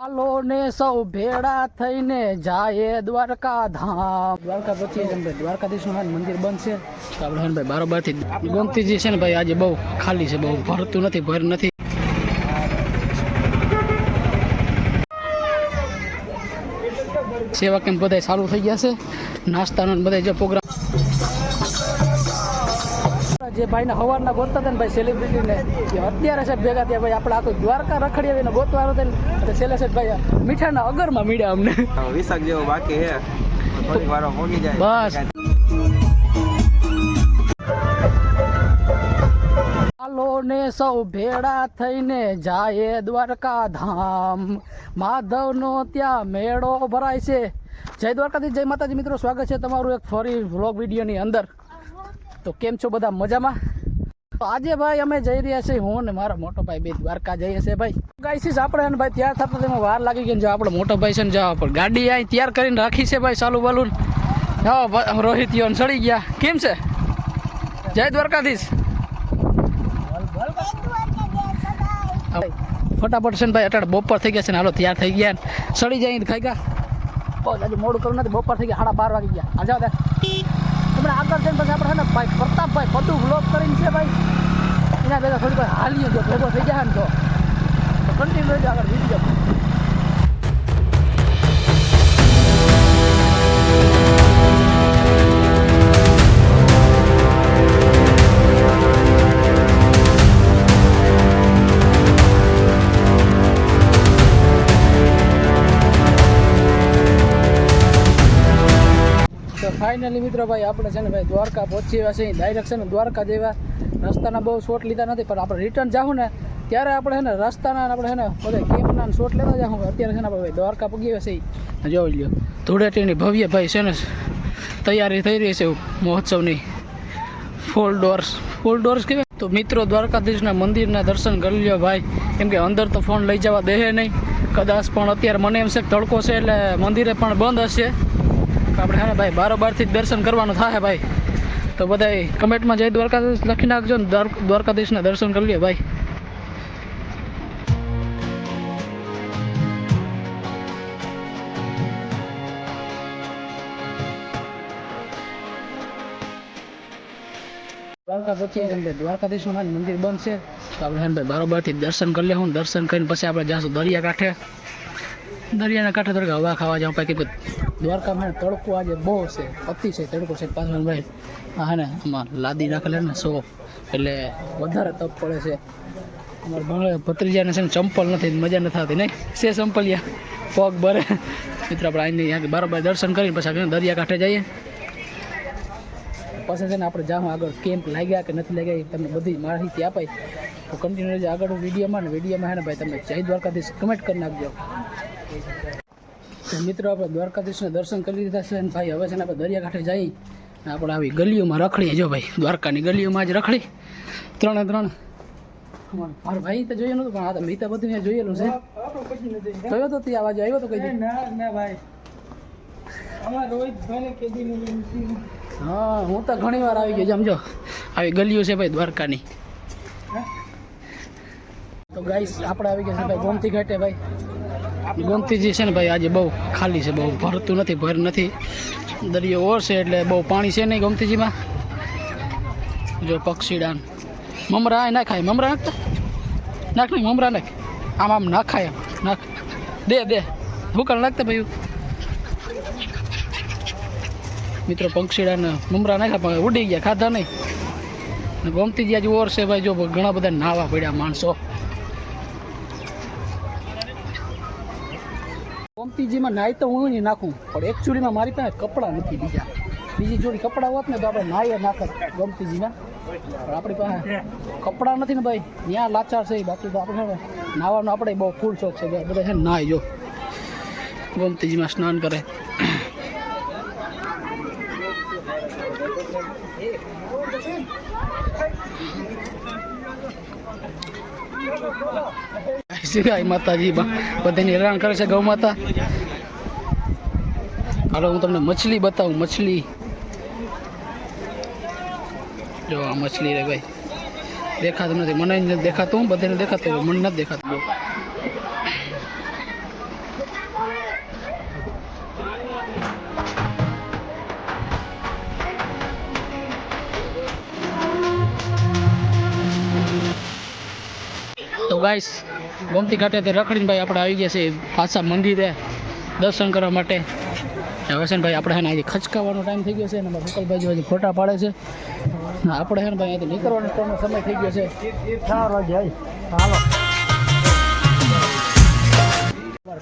ચાલો ને સૌ ભેડા થઈને જાય દ્વારકા ધામ દ્વારકા પછી દ્વારકાધીશ ને ભાઈ હાલ મંદિર બંધ છે. તો આપણે હે બારોબારથી ગોમતીજી છે ને ભાઈ આજે બહુ ખાલી છે બહુ ભરતું નથી ભર નથી. સેવા કેમ્પ બધા ચાલુ થઈ ગયા છે. નાસ્તાનો બધા જે પ્રોગ્રામ જે ભાઈને હવારના ગોતતા હતા ને ભાઈ સેલિબ્રિટીને એ અત્યારે છે ભેગા થયા. ભાઈ આપણે આખું દ્વારકા રખડી આવીને ગોતવાનું થાય ને એટલે છેલ્લે છે ભાઈ મીઠાના અગરમાં મીડ્યા અમને. વિશાખ જેવો બાકી હે થોડીક વારો પોગી જાય. બસ. ને સૌ ભેળા થઈને જાય દ્વારકા ધામ માધવનો ત્યાં મેળો ભરાય છે. જય દ્વારકાથી જય માતાજી. મિત્રો સ્વાગત છે તમારું એક ફરી વ્લોગ વિડીયોની અંદર. તો કેમ છો બધા? મજામાં? તો આજે ભાઈ અમે જઈ રહ્યા છીએ હું ને મારો મોટો ભાઈ બે દ્વારકા જઈએ છીએ ભાઈ. ગાઈસીસ આપણે ને ભાઈ તૈયાર થતા તેમાં વાર લાગી ગઈ જો આપણો મોટો ભાઈ છે ને જવા પણ ગાડી અહીં તૈયાર કરીને રાખી છે ભાઈ સાલું બાલું હા રોહિત યોન સડી ગયા. કેમ છે? જય દ્વારકાધીશ. ફટાફટ છે ને ભાઈ, અટાણે બપોર થઈ ગયા છે ને હાલો તૈયાર થઈ ગયા સડી જાય ખાઈ ગયા બહુ મોડું કરું નથી બપોર થઈ ગયા, સાડા બાર વાગી ગયા. આ જાઓ હમણાં આગળ જઈને પછી આપણે છે ને ભાઈ પ્રતાપભાઈ બધું બ્લોક કરીને છે ભાઈ. એના ભેગા થોડીક હાલીએ જો, ભેગો થઈ જાય ને તો. કન્ટિન્યુ આગળ વીડિયો મિત્રો ભાઈ આપણે છે ને ભાઈ દ્વારકા પહોંચી ગયા છે ડાયરેક્ટ છે ને દ્વારકા જેવા. રસ્તાના બહુ શોટ લીધા નથી, પણ આપણે રિટર્ન જાઉં ને, ત્યારે આપણે છે ને રસ્તાના આપણે છે ને બધા કેમ્પના શોટ લેતા જાઉં અત્યારે છે ને ભાઈ દ્વારકા પગી છે જોઈ લ્યો. ધૂળેટીની ભવ્ય ભાઈ છે ને તૈયારી થઈ રહી છે મહોત્સવની. ફૂલ ડોર્સ ફૂલ ડોર્સ કહેવાય તો મિત્રો, દ્વારકાધીશના મંદિરના દર્શન કરી લ્યો ભાઈ. કેમ કે અંદર તો ફોન લઈ જવા દે નહીં. કદાચ પણ અત્યારે મને એમ છે તડકો છે એટલે મંદિરે પણ બંધ હશે. આપણે હા ભાઈ, બારોબારથી જ દર્શન કરવાનું થાય ભાઈ. તો બધાય કમેન્ટમાં જય દ્વારકાધીશ લખી નાખજો ને દ્વારકાધીશના દર્શન કરી લ્યો ભાઈ. દ્વારકા છે ને મંદિર બંધ છે. તો આપણે હે ને ભાઈ, બારોબારથી દર્શન કરી લેવું દર્શન કરીને પછી આપણે જાશું દરિયા કાંઠે દરિયાના કાંઠે થોડીક હવા ખાવા જાઉં પાછી કે દ્વારકામાં તડકો આજે બહુ છે, અતિશય તડકો છે પાછળ ભાઈ. આ હે, ને, આમાં લાદી નાખેલે ને સો. એટલે વધારે તપ પડે છે. અમારે ભણે ભત્રીજાને છે ને ચંપલ નથી, મજા નથી આવતી, નહીં? છે ચંપલિયા? પગ ભરે. મિત્ર, આપણે આવીને અહીંયા બરાબર દર્શન કરીને પછી દરિયા કાંઠે જઈએ. પછી છે ને આપણે જાઉં આગળ કેમ્પ લાગ્યા કે નથી લાગ્યા તમને બધી માહિતી અપાય તો કન્ટિન્યુ આગળ વિડીયોમાં ને વિડીયોમાં હે ને ભાઈ તમે જય દ્વારકાધીશ. કમેન્ટ કરી નાખજો. મિત્રો આપણે દ્વારકાધીશના દર્શન કરી લીધા છે અને ભાઈ હવે છે ને આપણે દરિયાકાંઠે જઈ ને આપણે આવી ગલીઓમાં રખડીએ. જો ભાઈ દ્વારકાની ગલીઓમાં જ રખડી. ત્રણે ત્રણ. મારો ભાઈ તો જોયેલું નતું પણ આ તો મેં તો બધું અહીંયા જોયેલું છે. જોયો તો તે આવાજ આવ્યો તો કઈ ભાઈ. હા હું તો ઘણી વાર આવી ગયો સમજો આવી ગલીઓ છે ભાઈ દ્વારકાની. તો ગાઈસ આપણે આવી ગયા છે ભાઈ ગોમતી ઘાટે ભાઈ. ગોમતીજી છે ને ભાઈ, આજે બહુ ખાલી છે, બહુ ભરતું નથી, ભર નથી. દરિયો ઓર છે એટલે બહુ પાણી છે નહીં ગોમતીજીમાં જો પક્ષીડાન. મમરા ના ખાય મમરા નાખતા નાખ નહીં, મમરા નાખ. આમ આમ નાખાય આમ નાખ. દે દે. ભૂકળ નાખતા ભાઈ. મિત્રો, પંક્ષીડાને મમરા નાખ્યા, પણ ઉડી ગયા, ખાધા નહીં. ગમતી ગોમતીજી આજે ઓર છે ભાઈ, જો ઘણા બધા નાવા પડ્યા માણસો. ગોમતીજીમાં નાય તો હું નહીં નાખું. પણ એકચ્યુઅલીમાં મારી પાસે કપડાં નથી બીજા. બીજી જોડી કપડાં હોત ને તો આપણે નાઈએ નાખત ગમતીજીના. પણ આપણી પાસે કપડાં નથી ને ભાઈ. ત્યાં લાચાર છે બાકી તો આપણે નાવાનો આપણે બહુ ફૂલ શોખ છે. બધા છે નાય જો. ગમતીજીમાં સ્નાન કરે. શ્રી ગાય માતાજી બધાને હેરાન કરે છે ગૌ માતા. હાલો, હું તમને મછલી બતાવું, મછલી. જો આ મછલી રે ભાઈ. દેખાતું નથી, મને દેખાતું, બધાને દેખાતું મને નથી દેખાતું. તો ગાઈસ ગોમતી ઘાટે તે રખડીને ભાઈ આપણે આવી ગયા છે પાછા મંદિરે દર્શન કરવા માટે. હવે છે ને ભાઈ આપણે ને ખચકાવાનો ટાઈમ થઈ ગયો છે અને ભૂકલભાઈ જો હજી ફોટા પાડે છે. આપણે છે ને ભાઈ અહીંથી નીકળવાનો સમય થઈ ગયો છે. હાલો.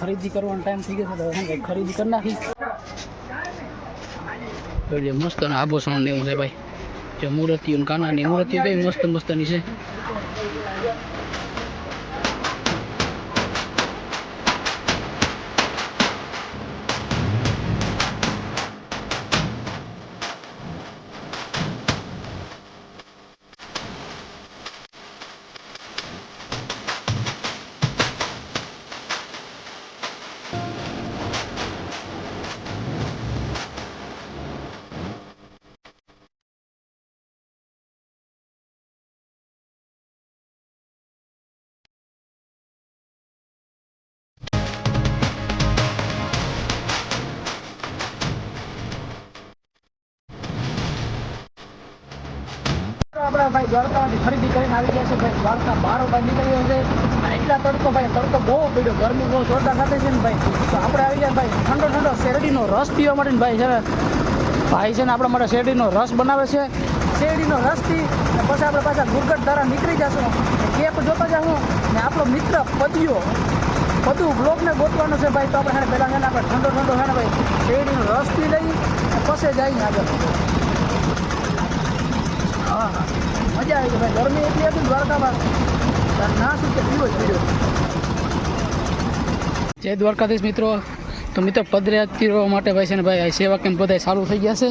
ખરીદી કરવાનો ટાઈમ થઈ ગયો છે તો ને ખરીદી કરી નાખી. મસ્ત આભૂષણ ને એવું છે ભાઈ. જો મૂર્તિઓ ને કાનાની મૂર્તિઓ કઈ મસ્ત મસ્તની છે. ભાઈ દ્વારકામાંથી ખરીદી કરીને આવી ગયા છે ભાઈ. દ્વારકા બારો ભાઈ નીકળ્યો છે. અને એટલા તડકો ભાઈ, તડકો બહુ પીડ્યો. ગરમી બહુ જોરદાર સાથે છે ને ભાઈ. તો આપણે આવી ગયા ભાઈ, ઠંડો ઠંડો શેરડીનો રસ પીવા માટે ભાઈ છે ભાઈ છે ને આપણા માટે શેરડીનો રસ બનાવે છે. શેરડીનો રસ પી અને પછી આપણે પાછા ગુરગટ દ્વારા નીકળી જશું. કેપ જોતા જાઉં ને આપણો મિત્ર પદ્યો બધું બ્લોકને ગોતવાનું છે ભાઈ. તો આપણે છે પહેલાં છે ને આપણે ઠંડો ઠંડો છે ભાઈ, શેરડીનો રસ પી લઈ અને પછી જઈને આગળ. હા હા. મજા આવી ગઈ ભાઈ. ગરમી એટલી હતી દ્વારકામાં. ના કે પીવો પીડ્યો જય દ્વારકાધીશ મિત્રો. તો મિત્રો, પદયાત્રીઓ માટે ભાઈ છે ને ભાઈ સેવા કેમ્પ બધા ચાલુ થઈ ગયા છે.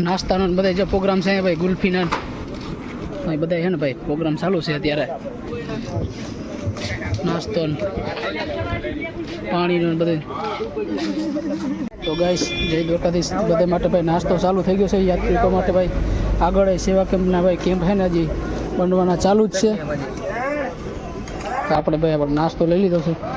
નાસ્તાનો બધા જે પ્રોગ્રામ છે ભાઈ ગુલ્ફીના. બધા છે ને ભાઈ, પ્રોગ્રામ ચાલુ છે અત્યારે. નાસ્તો પાણી પાણીનો બધું. તો ગાઈસ જય દ્વારકાધીશ. બધા માટે ભાઈ નાસ્તો ચાલુ થઈ ગયો છે. યાત્રિકો માટે ભાઈ આગળ સેવા કેમ્પના ભાઈ કેમ્પ છે ને હજી બનવાના ચાલુ જ છે. તો આપણે ભાઈ આપણે નાસ્તો લઈ લીધો છે.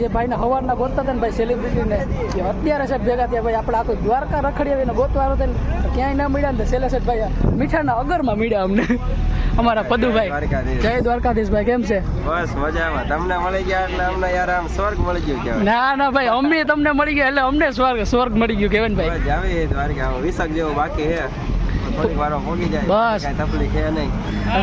જે ભાઈને હવારના ગોતતા હતા ને ભાઈ સેલિબ્રિટીને એ અત્યારે સાહેબ ભેગા થયા. ભાઈ આપણે આખું દ્વારકા રખડી આવીને હતું ને ક્યાંય ના મળ્યા ને સેલે સાહેબ ભાઈ મીઠાના અગરમાં મળ્યા અમને. અમારા પદુભાઈ. જય દ્વારકાધીશ ભાઈ કેમ છે? બસ મજામાં. તમને મળી ગયા એટલે અમને યાર આમ સ્વર્ગ મળી ગયું ના ના ભાઈ અમને તમને મળી ગયા એટલે અમને સ્વર્ગ સ્વર્ગ મળી ગયું કહેવાય ભાઈ. આવી દ્વારકા વિસક જેવું બાકી છે. બસ.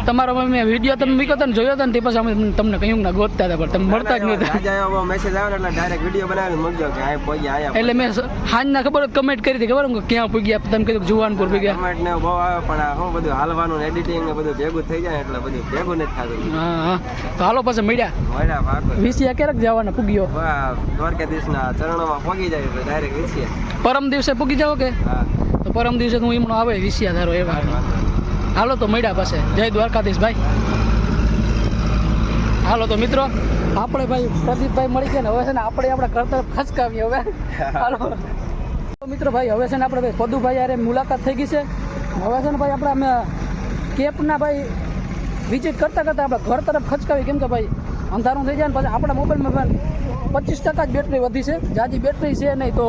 તમારો મેં વીડિયો તમે મૂક્યો હતો ને જોયો હતો ને તે પછી અમે તમને કહ્યું ના ગોતતા હતા પણ તમે મળતા જ નહીં મેસેજ આવે એટલે ડાયરેક્ટ વીડિયો બનાવીને મૂકજો કે આ પહોંચ્યા આયા એટલે મેં હાજના ખબર કમેન્ટ કરી હતી ખબર કે ક્યાં પૂગ્યા? તમે કીધું જુવાનપુર પૂગ્યા. કમેન્ટ ને બહુ આવે પણ આ બધું હાલવાનું એડિટિંગ ને બધું ભેગું થઈ જાય એટલે બધું ભેગું નથી થતું. હા હા. તો હાલો પછી મળ્યા. મળ્યા ભાગો વિસિયા ક્યારેક જવાના? પૂગ્યો. દ્વારકાધીશના ચરણોમાં પહોંચી જાય એટલે ડાયરેક્ટ વિસિયા પરમ દિવસે પૂગી જાઓ કે? હા. પરમ દિવસે હું એમનો આવે વિસિયા ધારો એવા. હાલો તો મળ્યા પાસે જય દ્વારકાધીશ ભાઈ. હાલો તો મિત્રો, આપણે ભાઈ પ્રદીપભાઈ મળી ગયા ને, હવે છે ને આપણે આપણા ઘર તરફ ખસકાવીએ હવે. હાલો. મિત્રો ભાઈ, હવે છે ને આપણે ભાઈ પદુભાઈ યારે મુલાકાત થઈ ગઈ છે. હવે છે ને ભાઈ આપણે અમે કેપના ભાઈ વિઝિટ કરતાં કરતાં આપણે ઘર તરફ ખચકાવી કેમ કે ભાઈ, અંધારું થઈ જાય ને, પછી આપણા મોબાઈલમાં પણ પચીસ ટકા જ બેટરી વધી છે. જાજી બેટરી છે નહીં તો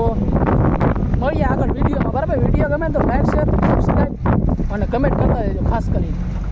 મળીએ આગળ વિડીયોમાં. બરાબર? વીડિયો ગમે તો લાઈક શેર સબસ્ક્રાઈબ અને કમેન્ટ કરતા રહેજો, ખાસ કરીને.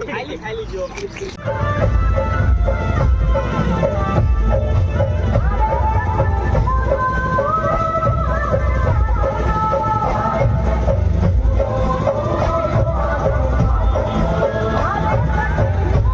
ખાલી ખાલી જો